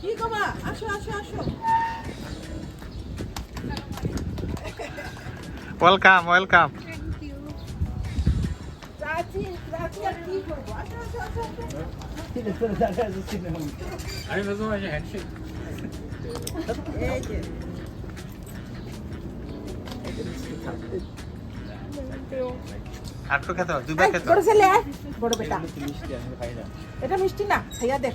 কি গো মা আসো আসো। আসো ওয়েলকাম ওয়েলকাম আমি হ্যান্ডশেক এই যে খেতে দুবার খেতে বড় ছেলে বড় বেটা এটা মিষ্টি না খাইয়া দেখ।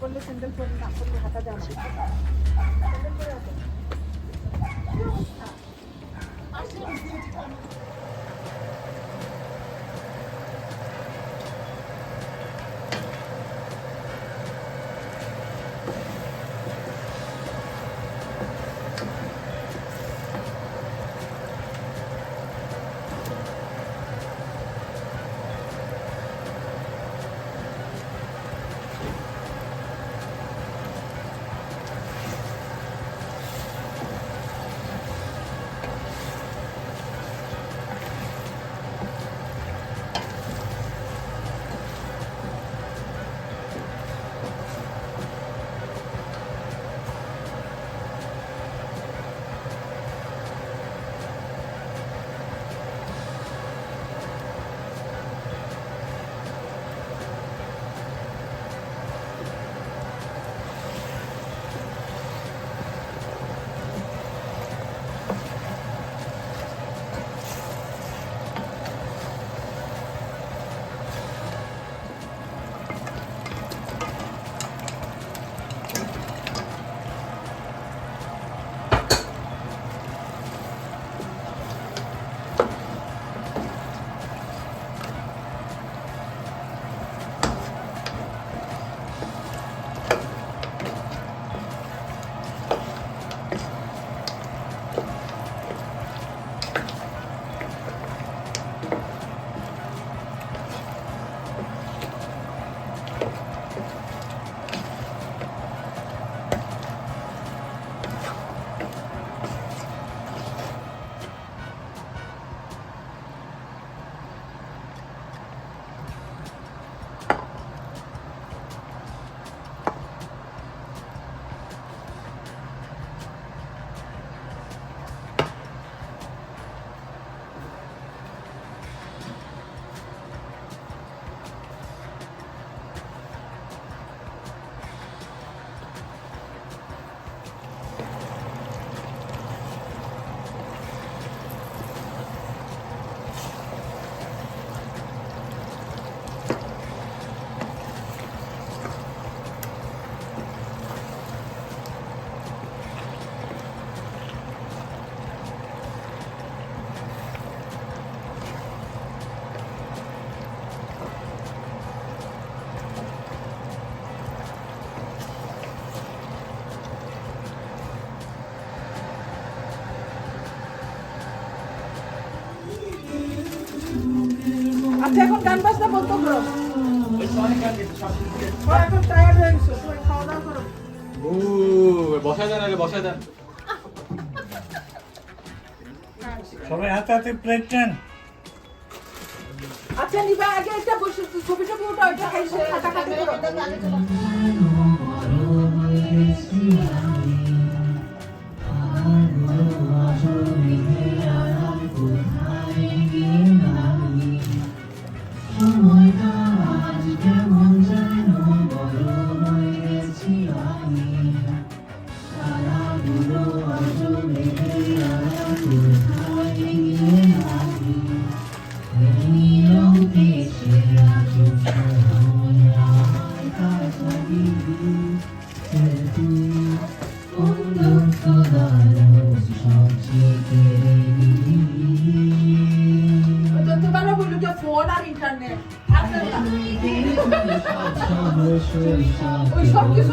করলে স্যান্ডেল পরে না করলে হাঁটা আচ্ছা এখন গান বাজনা বন্ধ করো। এখন টায়ার্ড হয়ে গেছো খাওয়া দাওয়া করো। বসায় দেন আগে বসায় দেন। সবাই হাতে হাতে প্লেট নেন। আচ্ছা নিবা আগে একটা বসে ছবি ওটা খাইছে করো।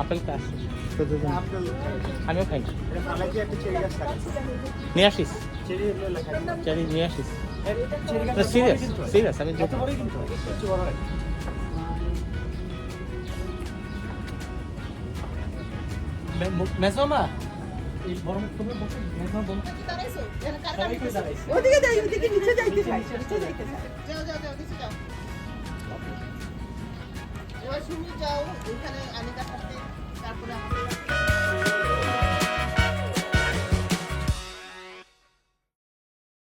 আপেলটা আছে আমিও খাই। নিয়ে আসিস? চেরি নিয়ে আসিস? সিরিয়াস সিরিয়াস আমি যেতে মেজমা ওদিকে যাই ওদিকে নিচে যাইতে চাই নিচে যাইতে চাই যাও যাও যাও নিচে যাও। ওয়াশরুমে যাও ওইখানে আনিকা সাথে তারপরে আমাদের